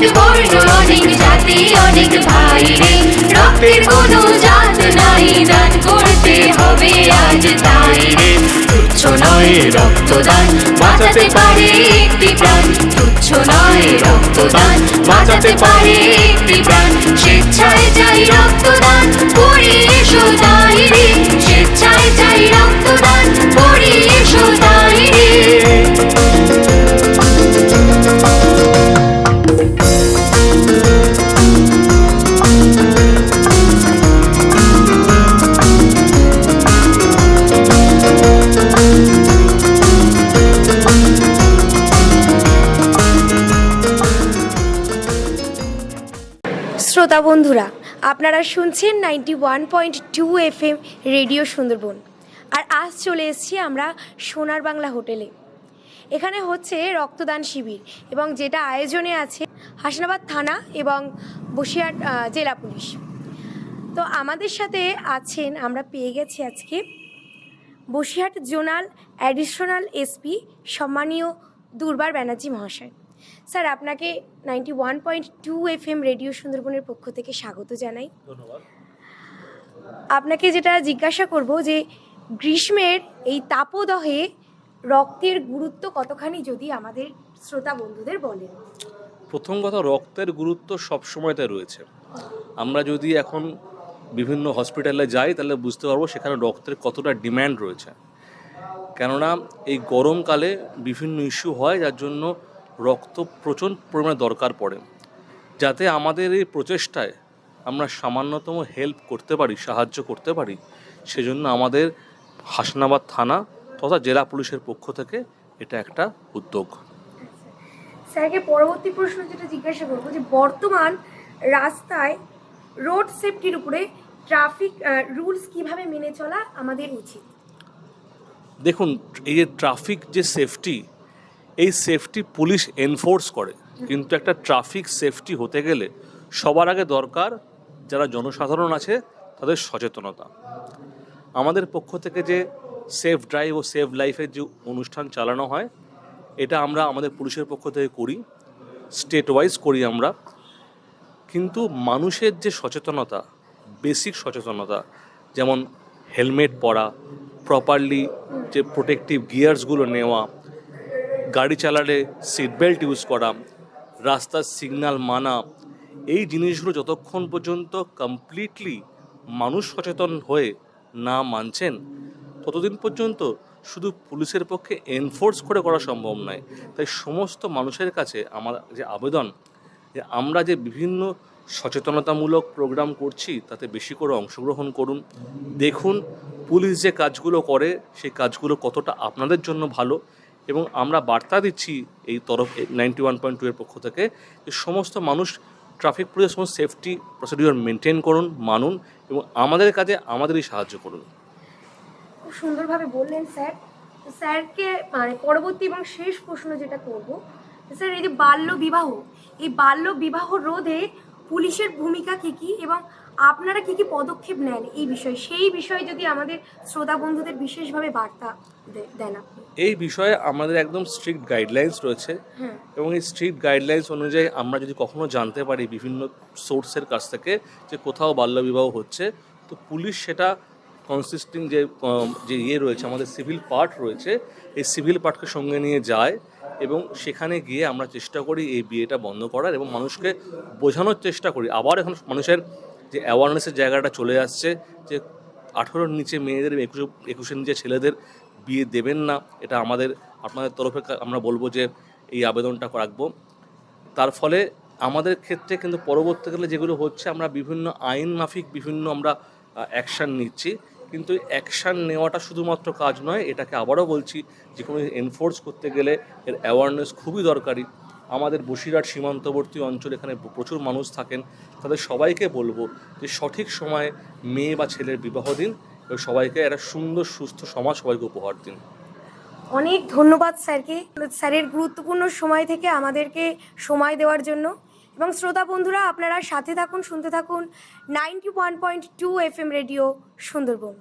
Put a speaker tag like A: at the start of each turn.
A: অনেক জাতি, অনেক ভাই রে। রক্তের হবে তাই রে। রক্তদান, বাঁচাতে পারে একটি প্রাণ। তুচ্ছ নয় রক্তদান, বাঁচাতে পারে একটি প্রাণ। স্বেচ্ছায় চাই রক্তদান করে এসো তাই রে। স্বেচ্ছায় চাই রক্তদান করে এসো তাই রে।
B: শ্রোতা বন্ধুরা, আপনারা শুনছেন ninety one point two F M radio Sundarban. আর আজ চলে এসেছি আমরা সোনার বাংলা হোটেলে। এখানে হচ্ছে রক্তদান শিবির এবং যেটা আয়োজনে আছে হাসনাবাদ থানা এবং বসিরহাট জেলা পুলিশ। তো আমাদের সাথে আছেন, আমরা পেয়ে গেছি আজকে বসিরহাট জোনাল অ্যাডিশনাল এসপি সম্মানীয় দুর্বার ব্যানার্জি মহাশয়। স্যার আপনাকে ninety one point two F M radio সুন্দরবনের পক্ষ থেকে স্বাগত জানাই।
C: ধন্যবাদ।
B: আপনাকে যেটা জিজ্ঞাসা করব যে গ্রীষ্মের এই তাপদহে রক্তের গুরুত্ব কতখানি যদি আমাদের শ্রোতা বন্ধুদের বলেন?
C: প্রথম কথা রক্তের গুরুত্ব সব সময়তে রয়েছে। আমরা যদি এখন বিভিন্ন হসপিটালে যাই তাহলে বুঝতে পারব সেখানে রক্তের কতটা ডিম্যান্ড রয়েছে। কেননা এই গরমকালে বিভিন্ন ইস্যু হয় যার জন্য রক্ত প্রচুর পরিমাণে দরকার পড়ে যাতে আমাদের এই প্রচেষ্টায় আমরা সামান্যতম হেল্প করতে পারি সাহায্য করতে পারি সেজন্য আমাদের হাসনাবাদ থানা তথা জেলা পুলিশের পক্ষ থেকে এটা একটা উদ্যোগ।
B: স্যারকে পরবর্তী প্রশ্ন যেটা জিজ্ঞাসা করব যে বর্তমান রাস্তায় রোড সেফটির উপরে ট্রাফিক রুলস কীভাবে মেনে চলা আমাদের উচিত?
C: দেখুন এই যে ট্রাফিক যে সেফটি এই সেফটি পুলিশ এনফোর্স করে। কিন্তু একটা ট্রাফিক সেফটি হতে গেলে সবার আগে দরকার যারা জনসাধারণ আছে, তাদের সচেতনতা। আমাদের পক্ষ থেকে যে সেফ ড্রাইভ ও সেভ লাইফের যে অনুষ্ঠান চালানো হয়, এটা আমরা আমাদের পুলিশের পক্ষ থেকে করি স্টেট ওয়াইজ করি আমরা। কিন্তু মানুষের যে সচেতনতা বেসিক সচেতনতা, যেমন হেলমেট পরা প্রপারলি যে প্রোটেক্টিভ গিয়ার্সগুলো নেওয়া গাড়ি চালালে সিট বেল্ট ইউজ করা, রাস্তার সিগন্যাল মানা, এই জিনিসগুলো যতক্ষণ পর্যন্ত কমপ্লিটলি মানুষ সচেতন হয়ে না মানছেন, ততদিন পর্যন্ত শুধু পুলিশের পক্ষে এনফোর্স করে করা সম্ভব নয়। তাই সমস্ত মানুষের কাছে আমার যে আবেদন, যে আমরা যে বিভিন্ন সচেতনতামূলক প্রোগ্রাম করছি, তাতে বেশি করে অংশগ্রহণ করুন। দেখুন পুলিশ যে কাজগুলো করে, সেই কাজগুলো কতটা আপনাদের জন্য ভালো এবং আমরা বার্তা দিচ্ছি এই তরফ নাইনটি ওয়ান পয়েন্ট টু এর পক্ষ থেকে যে সমস্ত মানুষ ট্রাফিক পুলিশের সমস্ত সেফটি প্রসিডিওর মেনটেন করুন, মানুন এবং আমাদের কাজে আমাদেরই সাহায্য করুন।
B: খুব সুন্দরভাবে বললেন স্যার। স্যারকে মানে পরবর্তী এবং শেষ প্রশ্ন যেটা করব স্যার এই যে বাল্য বিবাহ, এই বাল্য বিবাহ রোধে পুলিশের ভূমিকা কী কী এবং আপনারা কি কি পদক্ষেপ নেন এই বিষয়ে? সেই বিষয়ে যদি আমাদের শ্রোতা বন্ধুদের বিশেষভাবে বার্তা দেন আপনি।
C: এই বিষয়ে আমাদের একদম স্ট্রিক্ট গাইডলাইন্স রয়েছে
B: হ্যাঁ।
C: এবং এই স্ট্রিক্ট গাইডলাইন্স অনুযায়ী আমরা যদি কখনো জানতে পারি বিভিন্ন সোর্সের কাছ থেকে যে কোথাও বাল্যবিবাহ হচ্ছে তো পুলিশ সেটা কনসিস্টিং যে যে ইয়ে রয়েছে আমাদের সিভিল পার্ট রয়েছে এই সিভিল পার্টকে সঙ্গে নিয়ে যায় এবং সেখানে গিয়ে আমরা চেষ্টা করি এই বিয়েটা বন্ধ করার এবং মানুষকে বোঝানোর চেষ্টা করি। আবার এখন মানুষের যে অ্যাওয়ারনেসের জায়গাটা চলে আসছে যে আঠেরোর নিচে মেয়েদের একুশে, একুশের নিচে ছেলেদের বিয়ে দেবেন না, এটা আমাদের, আপনাদের তরফে আমরা বলব যে এই আবেদনটা রাখব। তার ফলে আমাদের ক্ষেত্রে কিন্তু পরবর্তীকালে যেগুলো হচ্ছে আমরা বিভিন্ন আইন মাফিক বিভিন্ন আমরা অ্যাকশান নিচ্ছি। কিন্তু অ্যাকশান নেওয়াটা শুধুমাত্র কাজ নয়, এটাকে আবারও বলছি যে কোনো এনফোর্স করতে গেলে এর অ্যাওয়ারনেস খুবই দরকারি। আমাদের বসিরহাট সীমান্তবর্তী অঞ্চলে এখানে প্রচুর মানুষ থাকেন, তাদের সবাইকে বলব যে সঠিক সময়ে মেয়ে বা ছেলের বিবাহ দিন এবং সবাইকে একটা সুন্দর, সুস্থ সমাজ সবাইকে উপহার দিন।
B: অনেক ধন্যবাদ স্যারকে। স্যারের গুরুত্বপূর্ণ সময় থেকে আমাদেরকে সময় দেওয়ার জন্য। এবং শ্রোতা বন্ধুরা, আপনারা সাথে থাকুন, শুনতে থাকুন ninety one point two F M radio Sundarban.